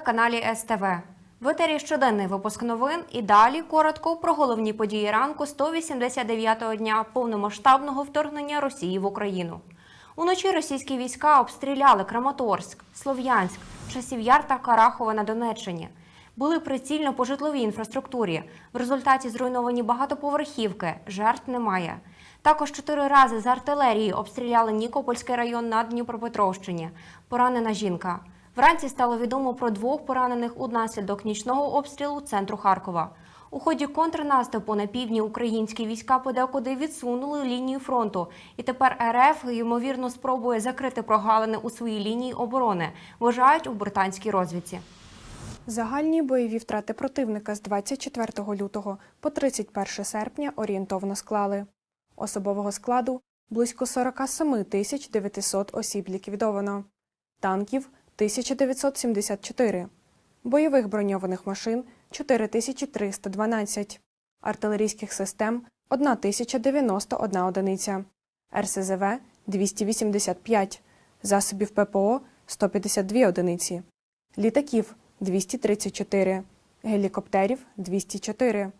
Телеканалі СТВ. В етері щоденний випуск новин і далі коротко про головні події ранку 189-го дня повномасштабного вторгнення Росії в Україну. Уночі російські війська обстріляли Краматорськ, Слов'янськ, Часів Яр та Карахова на Донеччині. Були прицільно по житловій інфраструктурі. В результаті зруйновані багатоповерхівки. Жертв немає. Також чотири рази з артилерії обстріляли Нікопольський район на Дніпропетровщині. Поранена жінка. Вранці стало відомо про двох поранених унаслідок нічного обстрілу центру Харкова. У ході контрнаступу на півдні українські війська подекуди відсунули лінію фронту, і тепер РФ ймовірно спробує закрити прогалини у своїй лінії оборони, вважають у британській розвідці. Загальні бойові втрати противника з 24 лютого по 31 серпня орієнтовно склали. Особового складу близько 47 тисяч 900 осіб ліквідовано, танків 1974, бойових броньованих машин 4312, артилерійських систем 1091 одиниця, РСЗВ 285, засобів ППО 152 одиниці, літаків 234, гелікоптерів 204,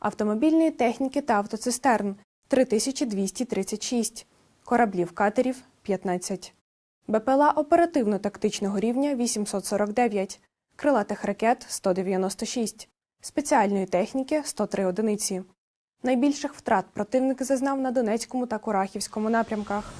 автомобільної техніки та автоцистерн 3236, кораблів катерів 15, БПЛА оперативно-тактичного рівня 849, крилатих ракет 196, спеціальної техніки 103 одиниці. Найбільших втрат противник зазнав на Донецькому та Курахівському напрямках.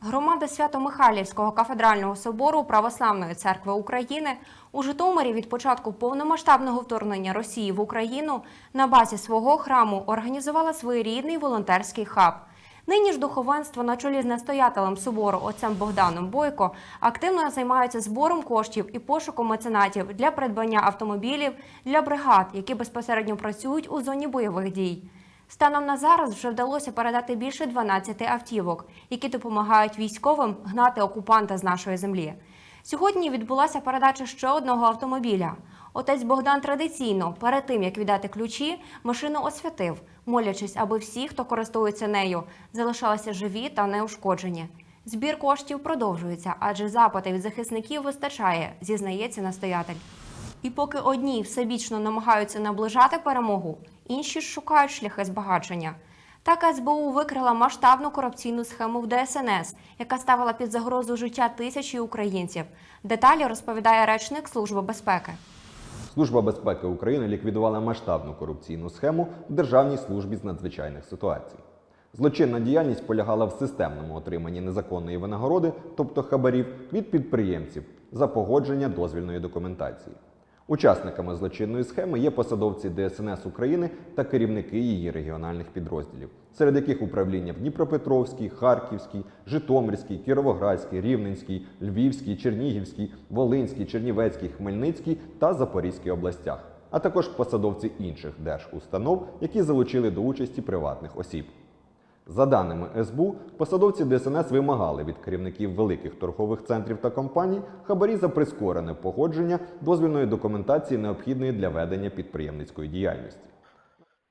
Громада Свято-Михайлівського кафедрального собору Православної церкви України у Житомирі від початку повномасштабного вторгнення Росії в Україну на базі свого храму організувала своєрідний волонтерський хаб. Нині ж духовенство на чолі з настоятелем собору отцем Богданом Бойко активно займаються збором коштів і пошуком меценатів для придбання автомобілів для бригад, які безпосередньо працюють у зоні бойових дій. Станом на зараз вже вдалося передати більше 12 автівок, які допомагають військовим гнати окупанта з нашої землі. Сьогодні відбулася передача ще одного автомобіля. Отець Богдан традиційно, перед тим як віддати ключі, машину освятив, молячись, аби всі, хто користується нею, залишалися живі та неушкоджені. Збір коштів продовжується, адже запити від захисників вистачає, зізнається настоятель. І поки одні всебічно намагаються наближати перемогу, інші шукають шляхи збагачення. Так СБУ викрила масштабну корупційну схему в ДСНС, яка ставила під загрозу життя тисячі українців. Деталі розповідає речник Служби безпеки. Служба безпеки України ліквідувала масштабну корупційну схему в Державній службі з надзвичайних ситуацій. Злочинна діяльність полягала в системному отриманні незаконної винагороди, тобто хабарів, від підприємців за погодження дозвільної документації. Учасниками злочинної схеми є посадовці ДСНС України та керівники її регіональних підрозділів, серед яких управління в Дніпропетровській, Харківській, Житомирській, Кіровоградській, Рівненській, Львівській, Чернігівській, Волинській, Чернівецькій, Хмельницькій та Запорізькій областях, а також посадовці інших держустанов, які залучили до участі приватних осіб. За даними СБУ, посадовці ДСНС вимагали від керівників великих торгових центрів та компаній хабарі за прискорене погодження дозвільної документації, необхідної для ведення підприємницької діяльності.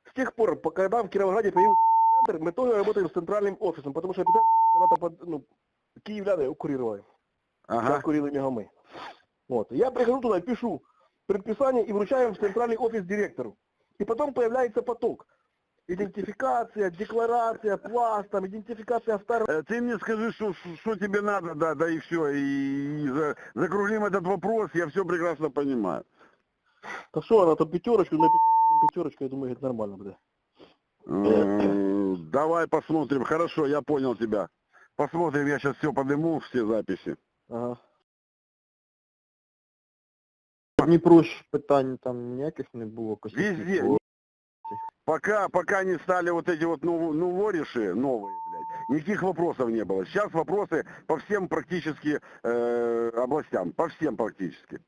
С тех пор, по- когда в Кировограде появился эпицентр, мы тоже работаем с центральным офисом, потому что эпицентр был когда-то под, ну, киевляне курировали, как курили мегамы. Вот. Я прихожу туда, пишу предписание и вручаем в центральный офис директору. И потом появляется поток. Идентификация, декларация, пласт, там, идентификация вторая. Э, Ты мне скажи, что, что тебе надо, да, да и все. И, за- закруглим этот вопрос, я все прекрасно понимаю. Так что она там пятерочку, на эпицентре там пятерочка, я думаю, это нормально будет. М, Давай посмотрим. Хорошо, я понял тебя. Посмотрим, я сейчас все подниму, все записи. Ага. Дніпру ж питань там ніяких не було. косяків Везде. Пока, пока не стали вот эти вот ну, ну, вориши новые, блядь, никаких вопросов не было. Сейчас вопросы по всем практически э, областям, по всем практически.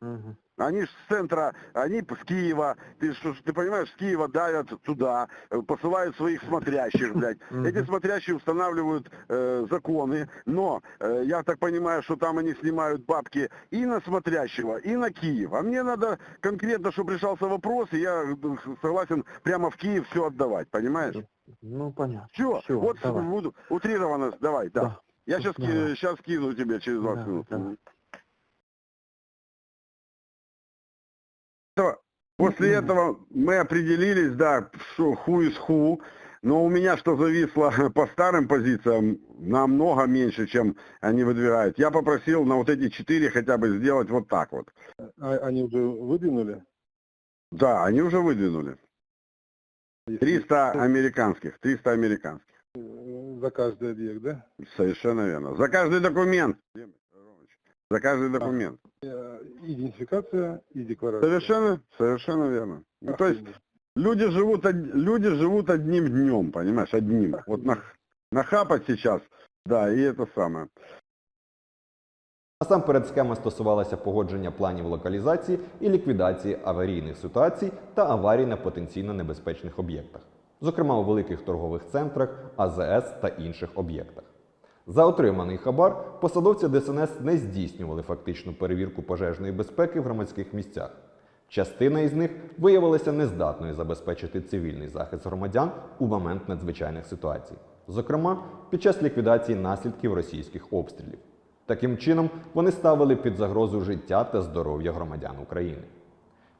Мгм. Они с центра, они с Киева, ты, ты понимаешь, с Киева давят туда, э, посылают своих смотрящих, блядь. Эти смотрящие устанавливают э, законы, но э, я так понимаю, что там они снимают бабки и на смотрящего, и на Киев. А мне надо конкретно, чтобы решался вопрос, и я э, согласен прямо в Киев все отдавать, понимаешь? Ну, понятно. Все, Всё, вот давай. утрированно, давай, да. Да. Я сейчас, Давай. сейчас кину тебе через 20 Да, минут. да. После этого мы определились, да, что ху из ху, но у меня что зависло по старым позициям намного меньше, чем они выдвигают. Я попросил на вот эти четыре хотя бы сделать вот так вот. А, они уже выдвинули? Да, они уже выдвинули. 300 американских, 300 американских. Э, За каждый объект, да? Совершенно верно. За каждый документ. За каждый документ. Э, Идентификация и декларация. Совершенно, совершенно верно. Ну, то есть люди живут, од- люди живут одним днем, понимаешь, одним. Вот нах- нахапать сейчас, да, и это самое. Насамперед схема стосувалася погодження планів локалізації і ліквідації аварійних ситуацій та аварій на потенційно небезпечних об'єктах, зокрема у великих торгових центрах, АЗС та інших об'єктах. За отриманий хабар посадовці ДСНС не здійснювали фактичну перевірку пожежної безпеки в громадських місцях. Частина із них виявилася нездатною забезпечити цивільний захист громадян у момент надзвичайних ситуацій, зокрема під час ліквідації наслідків російських обстрілів. Таким чином, вони ставили під загрозу життя та здоров'я громадян України.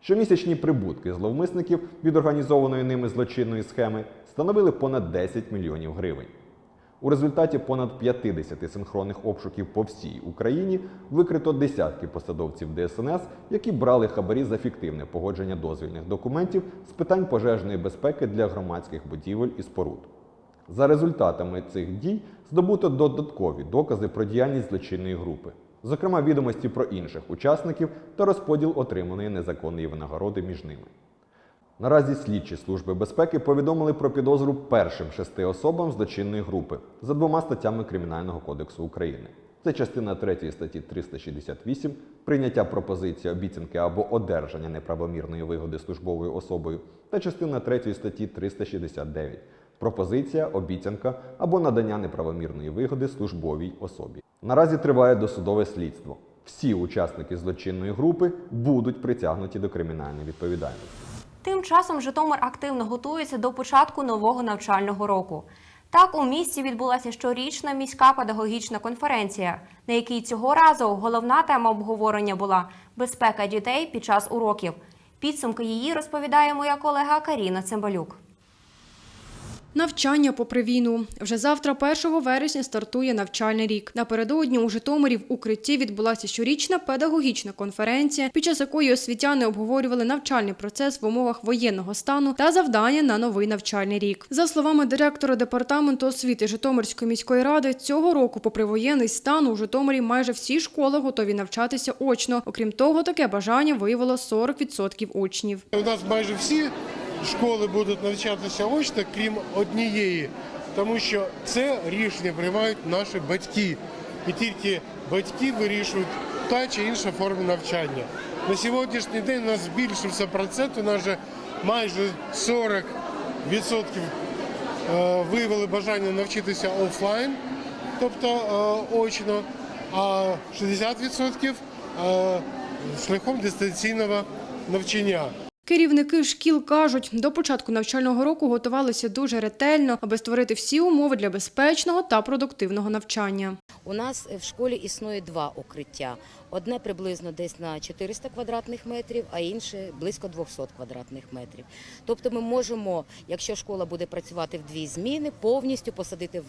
Щомісячні прибутки зловмисників від організованої ними злочинної схеми становили понад 10 мільйонів гривень. У результаті понад 50 синхронних обшуків по всій Україні викрито десятки посадовців ДСНС, які брали хабарі за фіктивне погодження дозвільних документів з питань пожежної безпеки для громадських будівель і споруд. За результатами цих дій здобуто додаткові докази про діяльність злочинної групи, зокрема відомості про інших учасників та розподіл отриманої незаконної винагороди між ними. Наразі слідчі служби безпеки повідомили про підозру першим шести особам злочинної групи за двома статтями Кримінального кодексу України. Це частина 3 статті 368 прийняття пропозиції, обіцянки або одержання неправомірної вигоди службовою особою та частина 3 статті 369 пропозиція, обіцянка або надання неправомірної вигоди службовій особі. Наразі триває досудове слідство. Всі учасники злочинної групи будуть притягнуті до кримінальної відповідальності. Тим часом Житомир активно готується до початку нового навчального року. Так, у місті відбулася щорічна міська педагогічна конференція, на якій цього разу головна тема обговорення була безпека дітей під час уроків. Підсумки її розповідає моя колега Каріна Цимбалюк. Навчання попри війну. Вже завтра, 1 вересня, стартує навчальний рік. Напередодні у Житомирі в укритті відбулася щорічна педагогічна конференція, під час якої освітяни обговорювали навчальний процес в умовах воєнного стану та завдання на новий навчальний рік. За словами директора департаменту освіти Житомирської міської ради, цього року, попри воєнний стан, у Житомирі майже всі школи готові навчатися очно. Окрім того, таке бажання виявило 40% учнів. У нас майже всі школи будуть навчатися очно, крім однієї, тому що це рішення приймають наші батьки. І тільки батьки вирішують та чи інша форма навчання. На сьогоднішній день у нас збільшився процент, у нас вже майже 40% е, виявили бажання навчитися офлайн, тобто е, очно, а 60% е, шляхом дистанційного навчання. Керівники шкіл кажуть, до початку навчального року готувалися дуже ретельно, аби створити всі умови для безпечного та продуктивного навчання. У нас в школі існує два укриття. Одне приблизно десь на 400 квадратних метрів, а інше близько 200 квадратних метрів. Тобто ми можемо, якщо школа буде працювати в дві зміни, повністю посадити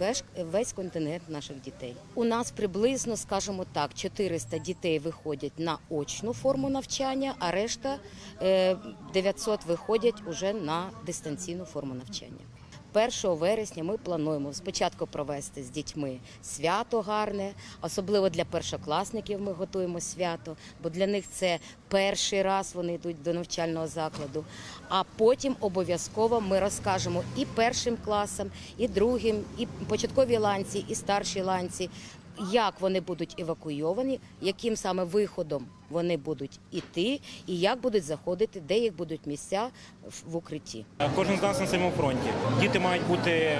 весь, контингент наших дітей. У нас приблизно, скажімо так, 400 дітей виходять на очну форму навчання, а решта е, 900 виходять уже на дистанційну форму навчання. 1 вересня ми плануємо спочатку провести з дітьми свято гарне, особливо для першокласників ми готуємо свято, бо для них це перший раз вони йдуть до навчального закладу. А потім обов'язково ми розкажемо і першим класам, і другим, і початковій ланці, і старшій ланці, як вони будуть евакуйовані, яким саме виходом вони будуть іти, і як будуть заходити, де їх будуть місця в- укритті. Кожен з нас на своєму фронті. Діти мають бути е,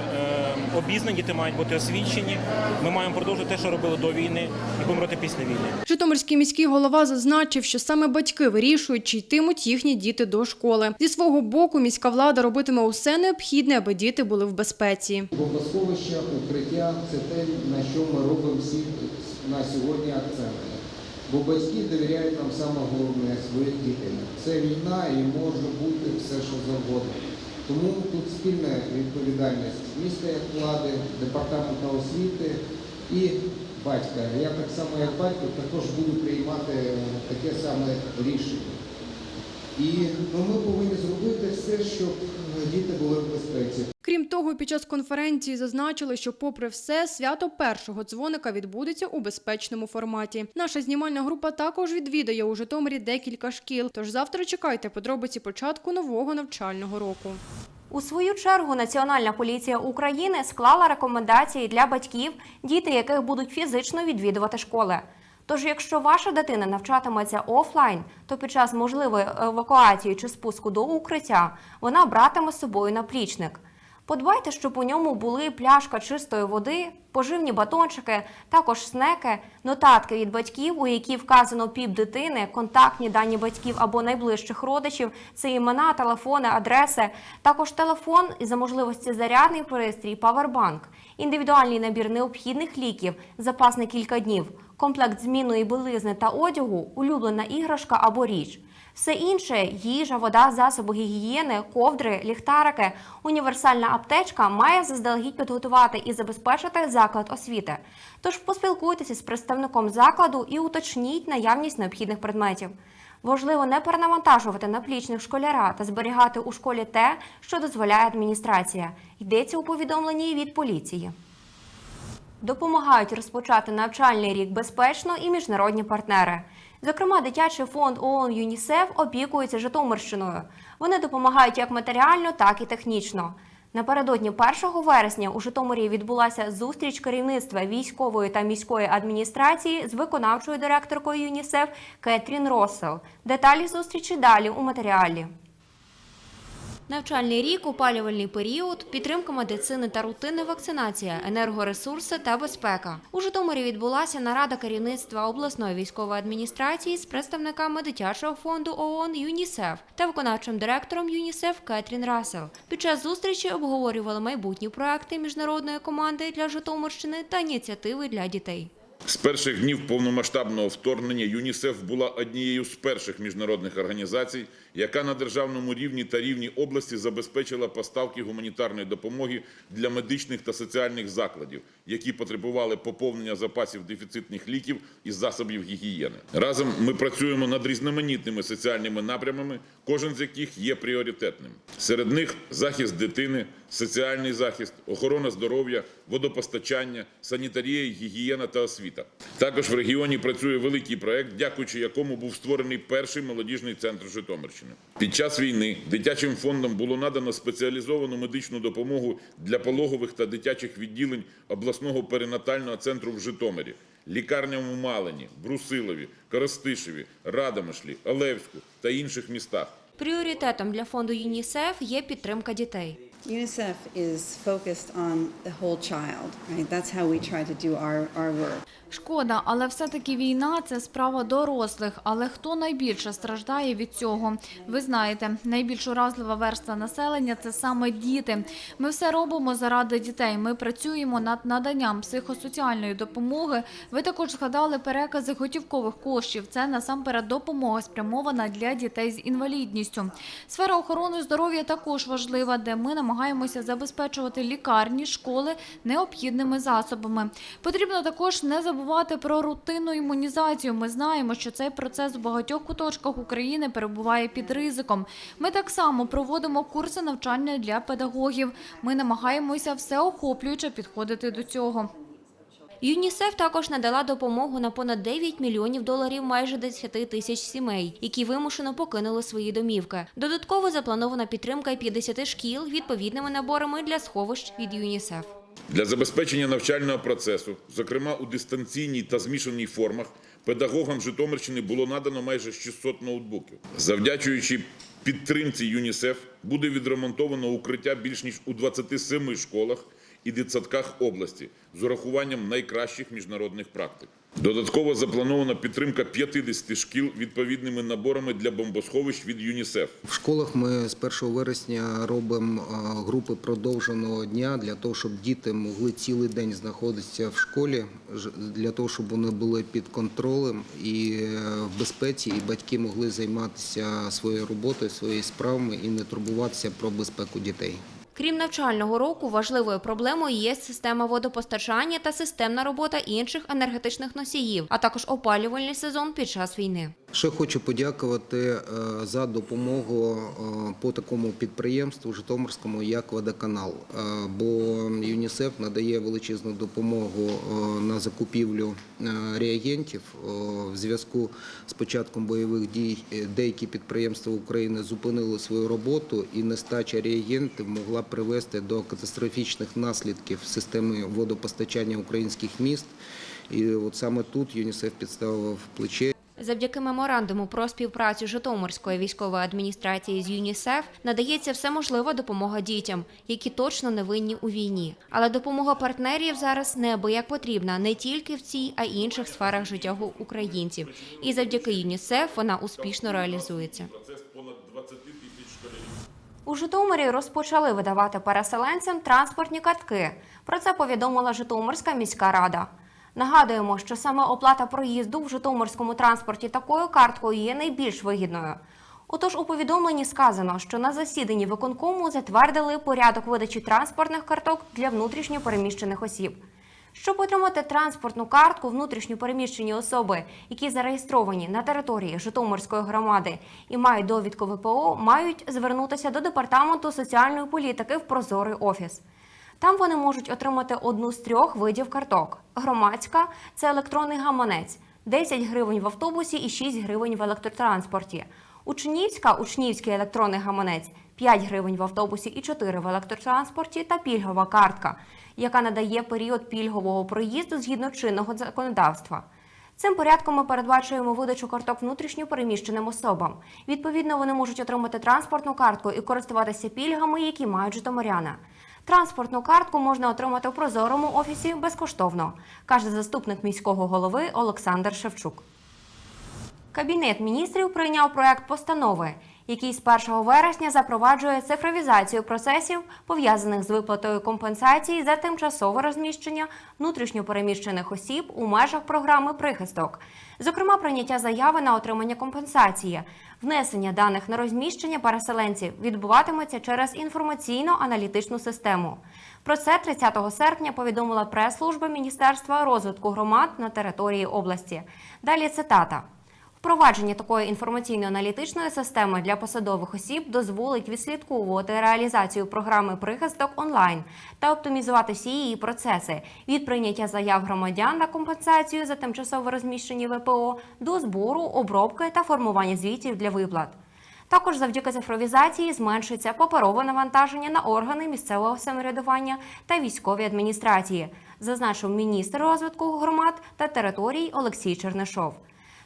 обізнані, діти мають бути освічені. Ми маємо продовжити те, що робили до війни, і будемо робити після війни. Житомирський міський голова зазначив, що саме батьки вирішують, чи йтимуть їхні діти до школи. Зі свого боку, міська влада робитиме усе необхідне, аби діти були в безпеці. Бомбосховища, укриття це те, на що ми робимо всі на сьогодні акценти. Бо батьки довіряють нам саме головне своїх дітей. Це війна і може бути все, що завгодно. Тому тут спільна відповідальність міста як влади, департаменту освіти і батька. Я так само, як батько, також буду приймати таке саме рішення. І ну, ми повинні зробити все, щоб е, діти були в безпеці. Крім того, під час конференції зазначили, що, попри все, свято першого дзвоника відбудеться у безпечному форматі. Наша знімальна група також відвідає у Житомирі декілька шкіл. Тож завтра чекайте подробиці початку нового навчального року. У свою чергу Національна поліція України склала рекомендації для батьків, діти яких будуть фізично відвідувати школи. Тож, якщо ваша дитина навчатиметься офлайн, то під час можливої евакуації чи спуску до укриття вона братиме з собою наплічник. Подбайте, щоб у ньому були пляшка чистої води, поживні батончики, також снеки, нотатки від батьків, у які вказано піп дитини, контактні дані батьків або найближчих родичів, це імена, телефони, адреси, також телефон і за можливості зарядний пристрій, павербанк, індивідуальний набір необхідних ліків, запас на кілька днів, комплект змінної білизни та одягу, улюблена іграшка або річ. Все інше їжа, вода, засоби гігієни, ковдри, ліхтарики, універсальна аптечка має заздалегідь підготувати і забезпечити заклад освіти. Тож поспілкуйтеся з представником закладу і уточніть наявність необхідних предметів. Важливо не перенавантажувати наплічник школяра та зберігати у школі те, що дозволяє адміністрація. Йдеться у повідомленні від поліції. Допомагають розпочати навчальний рік безпечно і міжнародні партнери. Зокрема, дитячий фонд ООН ЮНІСЕФ опікується Житомирщиною. Вони допомагають як матеріально, так і технічно. Напередодні 1 вересня у Житомирі відбулася зустріч керівництва військової та міської адміністрації з виконавчою директоркою ЮНІСЕФ Кетрін Россел. Деталі зустрічі далі у матеріалі. Навчальний рік, опалювальний період, підтримка медицини та рутинна вакцинація, енергоресурси та безпека. У Житомирі відбулася нарада керівництва обласної військової адміністрації з представниками дитячого фонду ООН ЮНІСЕФ та виконавчим директором ЮНІСЕФ Кетрін Рассел. Під час зустрічі обговорювали майбутні проекти міжнародної команди для Житомирщини та ініціативи для дітей. З перших днів повномасштабного вторгнення ЮНІСЕФ була однією з перших міжнародних організацій, яка на державному рівні та рівні області забезпечила поставки гуманітарної допомоги для медичних та соціальних закладів, які потребували поповнення запасів дефіцитних ліків і засобів гігієни. Разом ми працюємо над різноманітними соціальними напрямами, кожен з яких є пріоритетним. Серед них захист дитини, соціальний захист, охорона здоров'я, водопостачання, санітарія, гігієна та освіта. Також в регіоні працює великий проект, дякуючи якому був створений перший молодіжний центр Житомирщини. Під час війни дитячим фондом було надано спеціалізовану медичну допомогу для пологових та дитячих відділень обласного перинатального центру в Житомирі, лікарням у Малині, Брусилові, Коростишеві, Радомишлі, Олевську та інших містах. Пріоритетом для фонду ЮНІСЕФ є підтримка дітей. UNICEF is focused on the whole child, right? That's how we try to do our, our work. Шкода, але все-таки війна це справа дорослих. Але хто найбільше страждає від цього? Ви знаєте, найбільш уразлива верста населення це саме діти. Ми все робимо заради дітей. Ми працюємо над наданням психосоціальної допомоги. Ви також згадали перекази готівкових коштів. Це насамперед допомога спрямована для дітей з інвалідністю. Сфера охорони здоров'я також важлива, де ми намагаємося забезпечувати лікарні, школи необхідними засобами. Потрібно також не забувати про рутинну імунізацію. Ми знаємо, що цей процес в багатьох куточках України перебуває під ризиком. Ми так само проводимо курси навчання для педагогів. Ми намагаємося всеохоплююче підходити до цього. ЮНІСЕФ також надала допомогу на понад 9 мільйонів доларів майже 10 тисяч сімей, які вимушено покинули свої домівки. Додатково запланована підтримка й 50 шкіл відповідними наборами для сховищ від ЮНІСЕФ. Для забезпечення навчального процесу, зокрема у дистанційній та змішаній формах, педагогам Житомирщини було надано майже 600 ноутбуків. Завдячуючи підтримці ЮНІСЕФ, буде відремонтовано укриття більш ніж у 27 школах і дитсадках області з урахуванням найкращих міжнародних практик. Додатково запланована підтримка 50 шкіл відповідними наборами для бомбосховищ від ЮНІСЕФ. В школах ми з 1 вересня робимо групи продовженого дня для того, щоб діти могли цілий день знаходитися в школі, для того, щоб вони були під контролем і е, в безпеці, і батьки могли займатися своєю роботою, своїми справами і не турбуватися про безпеку дітей. Крім навчального року, важливою проблемою є система водопостачання та системна робота інших енергетичних носіїв, а також опалювальний сезон під час війни. Ще хочу подякувати е, за допомогу е, по такому підприємству Житомирському, як водоканал. Е, Бо ЮНІСЕФ надає величезну допомогу на закупівлю реагентів. В зв'язку з початком бойових дій деякі підприємства України зупинили свою роботу, і нестача реагентів могла привести до катастрофічних наслідків системи водопостачання українських міст. І от саме тут ЮНІСЕФ підставив плече. Завдяки меморандуму про співпрацю Житомирської військової адміністрації з ЮНІСЕФ надається всеможлива допомога дітям, які точно не винні у війні. Але допомога партнерів зараз неабияк потрібна не тільки в цій, а й інших сферах життя українців. І завдяки ЮНІСЕФ вона успішно реалізується. Процес понад 20 тисяч школярів. У Житомирі розпочали видавати переселенцям транспортні картки. Про це повідомила Житомирська міська рада. Нагадуємо, що саме оплата проїзду в Житомирському транспорті такою карткою є найбільш вигідною. Отож, у повідомленні сказано, що на засіданні виконкому затвердили порядок видачі транспортних карток для внутрішньо переміщених осіб. Щоб отримати транспортну картку внутрішньо переміщені особи, які зареєстровані на території Житомирської громади і мають довідку ВПО, мають звернутися до департаменту соціальної політики в Прозорий офіс. Там вони можуть отримати одну з трьох видів карток. Громадська це електронний гаманець, 10 гривень в автобусі і 6 гривень в електротранспорті. Учнівська учнівський електронний гаманець 5 гривень в автобусі і 4 в електротранспорті та пільгова картка, яка надає період пільгового проїзду згідно чинного законодавства. Цим порядком ми передбачуємо видачу карток внутрішньо переміщеним особам. Відповідно, вони можуть отримати транспортну картку і користуватися пільгами, які мають житомиряни. Транспортну картку можна отримати в прозорому офісі безкоштовно, каже заступник міського голови Олександр Шевчук. Кабінет міністрів прийняв проект постанови, який з 1 вересня запроваджує цифровізацію процесів, пов'язаних з виплатою компенсації за тимчасове розміщення внутрішньопереміщених осіб у межах програми Прихисток. Зокрема, прийняття заяви на отримання компенсації, внесення даних на розміщення переселенців відбуватиметься через інформаційно-аналітичну систему. Про це 30 серпня повідомила прес-служба Міністерства розвитку громад на території області. Далі цитата. Впровадження такої інформаційно-аналітичної системи для посадових осіб дозволить відслідковувати реалізацію програми прихисток онлайн та оптимізувати всі її процеси від прийняття заяв громадян на компенсацію за тимчасово розміщені ВПО до збору, обробки та формування звітів для виплат. Також завдяки цифровізації зменшиться паперове навантаження на органи місцевого самоврядування та військові адміністрації, зазначив міністр розвитку громад та територій Олексій Чернишов.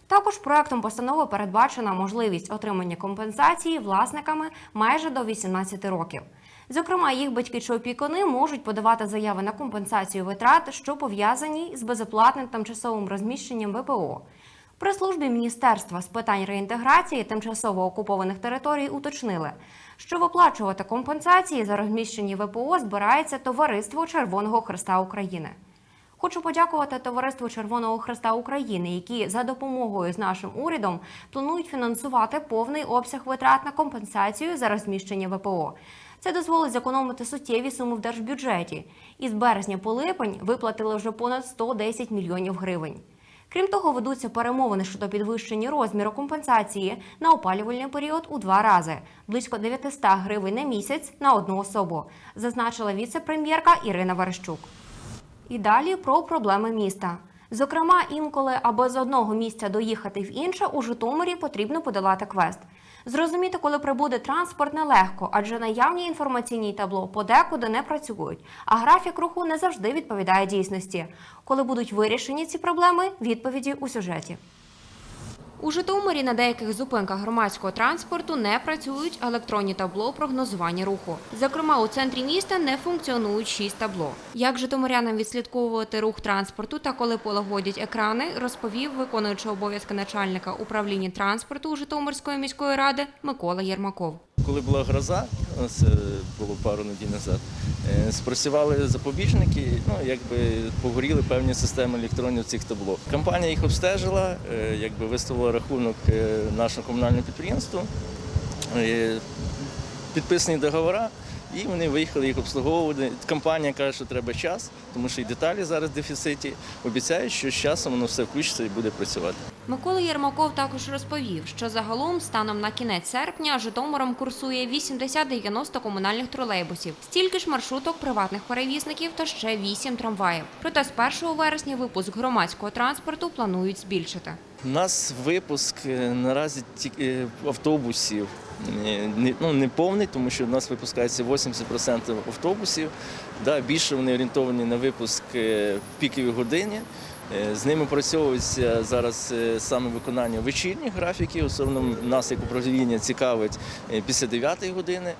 Також проектом постанови передбачена можливість отримання компенсації власниками майже до 18 років. Зокрема, їх батьки чи опікуни можуть подавати заяви на компенсацію витрат, що пов'язані з безоплатним тимчасовим розміщенням ВПО. При службі Міністерства з питань реінтеграції тимчасово окупованих територій уточнили, що виплачувати компенсації за розміщені ВПО збирається Товариство Червоного Христа України. Хочу подякувати Товариству Червоного Христа України, які за допомогою з нашим урядом планують фінансувати повний обсяг витрат на компенсацію за розміщення ВПО. Це дозволить зекономити суттєві суми в держбюджеті. І з березня по липень виплатили вже понад 110 мільйонів гривень. Крім того, ведуться перемовини щодо підвищення розміру компенсації на опалювальний період у два рази близько 900 гривень на місяць на одну особу, зазначила віце-прем'єрка Ірина Верещук. І далі про проблеми міста. Зокрема, інколи, аби з одного місця доїхати в інше, у Житомирі потрібно подолати квест. Зрозуміти, коли прибуде транспорт, нелегко, адже наявні інформаційні табло подекуди не працюють, а графік руху не завжди відповідає дійсності. Коли будуть вирішені ці проблеми, відповіді у сюжеті. У Житомирі на деяких зупинках громадського транспорту не працюють електронні табло прогнозування руху. Зокрема, у центрі міста не функціонують шість табло. Як житомирянам відслідковувати рух транспорту та коли полагодять екрани, розповів виконуючий обов'язки начальника управління транспорту Житомирської міської ради Микола Єрмаков. Коли була гроза, це було пару неділь назад, е, спрацювали запобіжники, ну якби погоріли певні системи електронів цих табло. Компанія їх обстежила, е, якби виставила рахунок е, нашому комунальному підприємству, е, підписані договори, і вони виїхали їх обслуговувати. Компанія каже, що треба час, тому що і деталі зараз в дефіциті. Обіцяють, що з часом воно все включиться і буде працювати. Микола Єрмаков також розповів, що загалом станом на кінець серпня Житомиром курсує 80-90 комунальних тролейбусів, стільки ж маршруток приватних перевізників та ще 8 трамваїв. Проте з 1 вересня випуск громадського транспорту планують збільшити. У нас випуск е, наразі е, автобусів не, ну, не повний, тому що у нас випускається 80% автобусів. Да, більше вони орієнтовані на випуск е, в пікові години. Е, З ними працьовується зараз е, саме виконання вечірніх графіків. Особливо нас як управління цікавить після 9 години.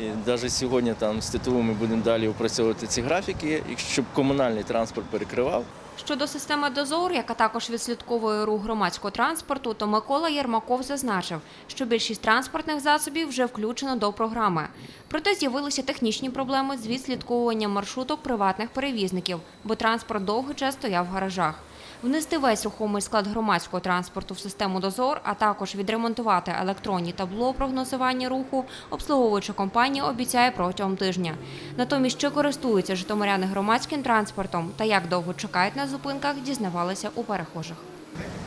І навіть сьогодні там з ТТУ ми будемо далі опрацьовувати ці графіки, щоб комунальний транспорт перекривав. Щодо системи «Дозор», яка також відслідковує рух громадського транспорту, то Микола Єрмаков зазначив, що більшість транспортних засобів вже включено до програми. Проте з'явилися технічні проблеми з відслідковуванням маршруток приватних перевізників, бо транспорт довгий час стояв в гаражах. Внести весь рухомий склад громадського транспорту в систему «Дозор», а також відремонтувати електронні табло прогнозування руху, обслуговуюча компанія обіцяє протягом тижня. Натомість, чи користуються житомиряни громадським транспортом та як довго чекають на зупинках, дізнавалися у перехожих.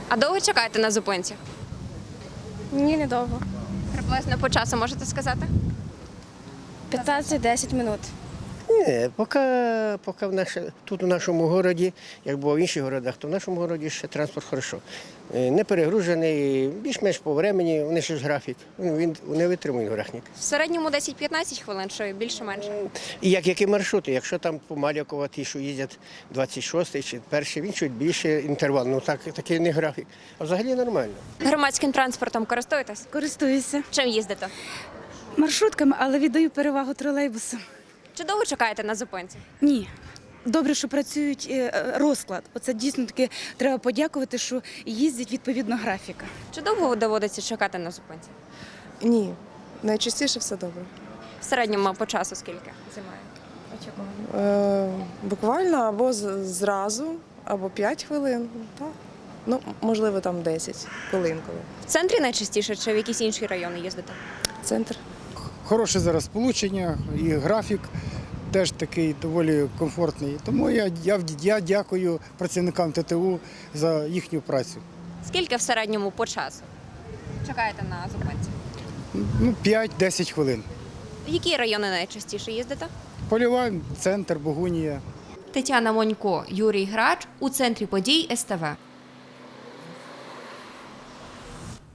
А довго чекаєте на зупинці? Ні, недовго. Приблизно по часу можете сказати? 15-10 минут. Ні, поки, поки в наш, тут у нашому городі, як було в інших городах, то в нашому городі ще транспорт хорошо. Е, Не перегружений, більш-менш по времені, вони ще ж графік. Він, він не витримує графік. В середньому 10-15 хвилин, що більше-менше. І як які маршрути, якщо там по Малякова ті, що їздять 26-й чи перший, він чуть більше інтервал. Ну так, такий не графік. А взагалі нормально. Громадським транспортом користуєтесь? Користуюся Чим їздите? маршрутками, але віддаю перевагу тролейбусу. Чи довго чекаєте на зупинці? Ні. Добре, що працюють е, е, розклад. Оце дійсно таки треба подякувати, що їздять відповідно графіка. Чи довго доводиться чекати на зупинці? Ні, найчастіше все добре. В середньому по часу скільки займає? Очікування. Е, буквально або зразу, або 5 хвилин. Так. Ну, можливо, там 10 хвилин. Коли. В центрі найчастіше чи в якісь інші райони їздите? Центр. Хороше зараз сполучення і графік теж такий доволі комфортний. Тому я, я, я дякую працівникам ТТУ за їхню працю. Скільки в середньому по часу? Чекаєте на зупинці? Ну, 5-10 хвилин. В які райони найчастіше їздите? Польова, центр, Богунія. Тетяна Монько, Юрій Грач у центрі подій СТВ.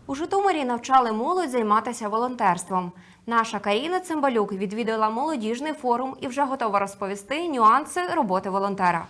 У Житомирі навчали молодь займатися волонтерством. Наша Каріна Цимбалюк відвідала молодіжний форум і вже готова розповісти нюанси роботи волонтера.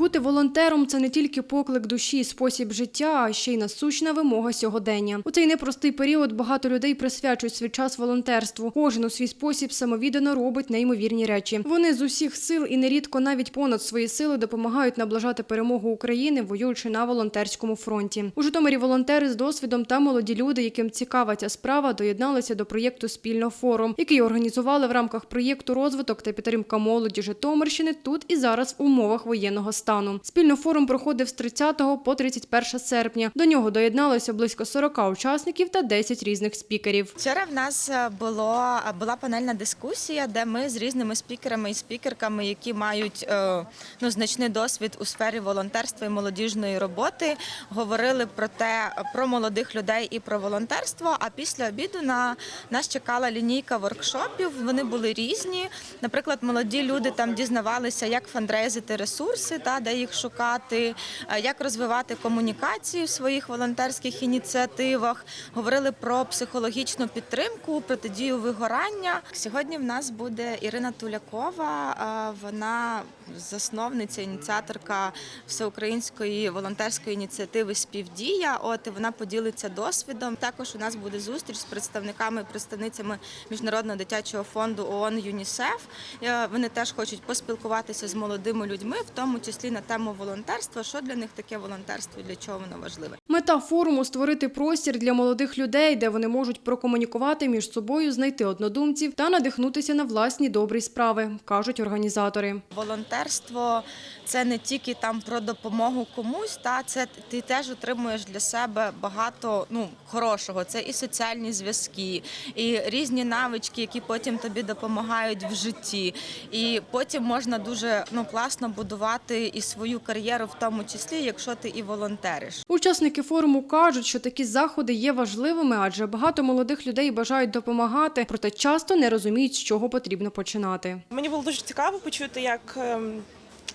Бути волонтером це не тільки поклик душі, спосіб життя, а ще й насущна вимога сьогодення. У цей непростий період багато людей присвячують свій час волонтерству. Кожен у свій спосіб самовіддано робить неймовірні речі. Вони з усіх сил і нерідко навіть понад свої сили допомагають наближати перемогу України, воюючи на волонтерському фронті. У Житомирі волонтери з досвідом та молоді люди, яким цікава ця справа, доєдналися до проєкту Спільно форум, який організували в рамках проєкту розвиток та підтримка молоді Житомирщини тут і зараз в умовах воєнного стану. Спільно форум проходив з 30 по 31 серпня. До нього доєдналося близько 40 учасників та 10 різних спікерів. Вчора в нас е, було була панельна дискусія, де ми з різними спікерами і спікерками, які мають е, ну, значний досвід у сфері волонтерства і молодіжної роботи, говорили про те, про молодих людей і про волонтерство. А після обіду на нас чекала лінійка воркшопів. Вони були різні. Наприклад, молоді люди там дізнавалися, як фандрейзити ресурси, та де їх шукати, е, як розвивати комунікацію в своїх волонтерських ініціативах. Говорили про психологічну підтримку, протидію вигорання. Сьогодні в нас буде Ірина Тулякова. Вона засновниця, ініціаторка всеукраїнської волонтерської ініціативи Співдія. От і вона поділиться досвідом. Також у нас буде зустріч з представниками, і представницями міжнародного дитячого фонду ООН ЮНІСЕФ. Е, Вони теж хочуть поспілкуватися з молодими людьми, в тому числі на тему волонтерства. Що для них таке волонтерство і для чого воно важливе. Мета форуму створити простір для молодих людей, де вони можуть прокомунікувати між собою, знайти однодумців та надихнутися на власні добрі справи, кажуть організатори. Волонтерство це не тільки там про допомогу комусь, та це ти теж отримуєш для себе багато ну хорошого. Це і соціальні зв'язки, і різні навички, які потім тобі допомагають в житті. І потім можна дуже ну класно будувати і свою кар'єру, в тому числі, якщо ти і волонтериш. Учасники форуму кажуть, що такі заходи є важливими, адже багато молодих людей бажають допомагати, проте часто не розуміють, з чого потрібно починати. Мені було дуже цікаво почути, як ем,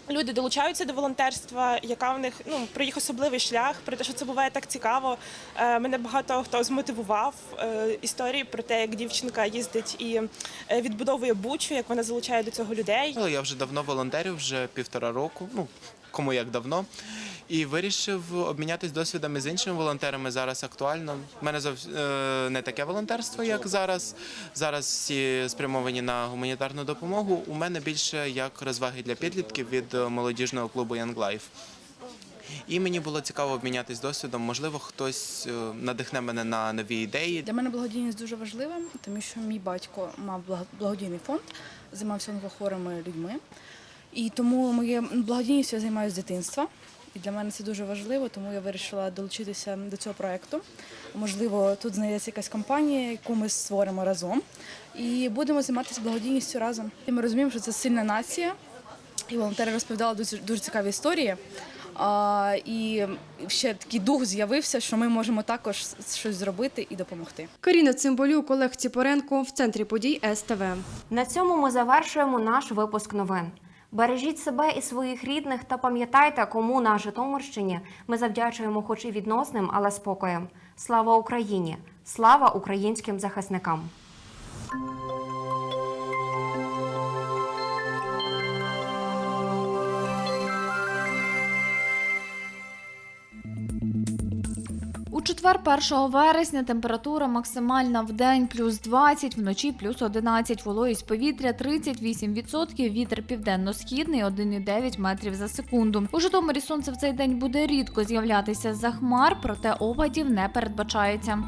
люди долучаються до волонтерства, яка в них ну про їх особливий шлях, про те, що це буває так цікаво. Е, Мене багато хто змотивував е, історії про те, як дівчинка їздить і е, відбудовує бучу, як вона залучає до цього людей. Я вже давно волонтерю, вже півтора року, ну кому як давно. І вирішив обмінятися досвідами з іншими волонтерами. Зараз актуально. У мене зовс... е, не таке волонтерство, як зараз. Зараз всі спрямовані на гуманітарну допомогу. У мене більше як розваги для підлітків від е, молодіжного клубу Young Life. І мені було цікаво обмінятися досвідом. Можливо, хтось е, надихне мене на нові ідеї. Для мене благодійність дуже важлива, тому що мій батько мав благодійний фонд, займався онкохворими людьми. І тому моє благодійністю я займаюся з дитинства. І для мене це дуже важливо, тому я вирішила долучитися до цього проекту. Можливо, тут знайдеться якась компанія, яку ми створимо разом. І будемо займатися благодійністю разом. І ми розуміємо, що це сильна нація. І волонтери розповідали дуже, дуже цікаві історії. А, і ще такий дух з'явився, що ми можемо також щось зробити і допомогти. Каріна Цимбалюк, Олег Ціпоренко в центрі подій СТВ. На цьому ми завершуємо наш випуск новин. Бережіть себе і своїх рідних та пам'ятайте, кому на Житомирщині ми завдячуємо хоч і відносним, але спокоєм. Слава Україні! Слава українським захисникам! Четвер 1 вересня температура максимальна в день плюс 20, вночі плюс 11, вологість повітря 38%, вітер південно-східний 1,9 метрів за секунду. У Житомирі сонце в цей день буде рідко з'являтися за хмар, проте опадів не передбачається.